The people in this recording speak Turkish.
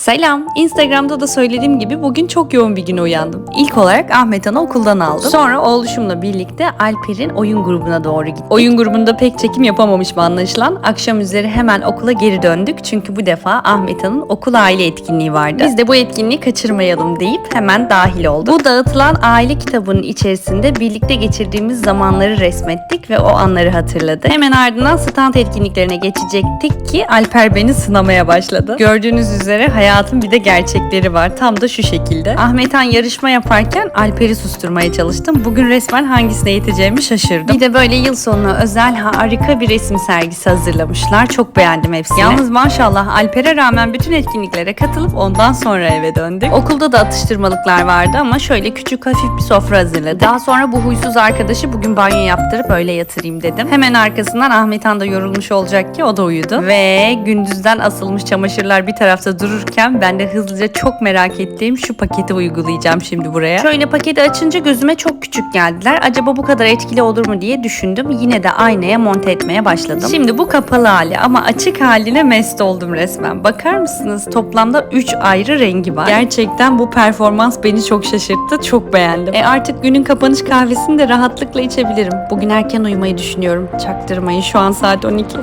Selam. Instagram'da da söylediğim gibi bugün çok yoğun bir güne uyandım. İlk olarak Ahmet Han'ı okuldan aldım. Sonra oğluşumla birlikte Alper'in oyun grubuna doğru gittik. Oyun grubunda pek çekim yapamamışım anlaşılan. Akşam üzeri hemen okula geri döndük. Çünkü bu defa Ahmet Han'ın okul aile etkinliği vardı. Biz de bu etkinliği kaçırmayalım deyip hemen dahil olduk. Bu dağıtılan aile kitabının içerisinde birlikte geçirdiğimiz zamanları resmettik ve o anları hatırladık. Hemen ardından stand etkinliklerine geçecektik ki Alper beni sınamaya başladı. Gördüğünüz üzere hayatın bir de gerçekleri var. Tam da şu şekilde. Ahmet Han yarışma yaparken Alper'i susturmaya çalıştım. Bugün resmen hangisine yeteceğimi şaşırdım. Bir de böyle yıl sonu özel harika bir resim sergisi hazırlamışlar. Çok beğendim hepsini. Yalnız maşallah Alper'e rağmen bütün etkinliklere katılıp ondan sonra eve döndük. Okulda da atıştırmalıklar vardı ama şöyle küçük hafif bir sofra hazırladık. Daha sonra bu huysuz arkadaşı bugün banyo yaptırıp öyle yatırayım dedim. Hemen arkasından Ahmet Han da yorulmuş olacak ki o da uyudu. Ve gündüzden asılmış çamaşırlar bir tarafta dururken ben de hızlıca çok merak ettiğim şu paketi uygulayacağım şimdi buraya. Şöyle paketi açınca gözüme çok küçük geldiler. Acaba bu kadar etkili olur mu diye düşündüm. Yine de aynaya monte etmeye başladım. Şimdi bu kapalı hali ama açık haline mest oldum resmen. Bakar mısınız? Toplamda 3 ayrı rengi var. Gerçekten bu performans beni çok şaşırttı. Çok beğendim. E artık günün kapanış kahvesini de rahatlıkla içebilirim. Bugün erken uyumayı düşünüyorum. Çaktırmayın şu an saat 12.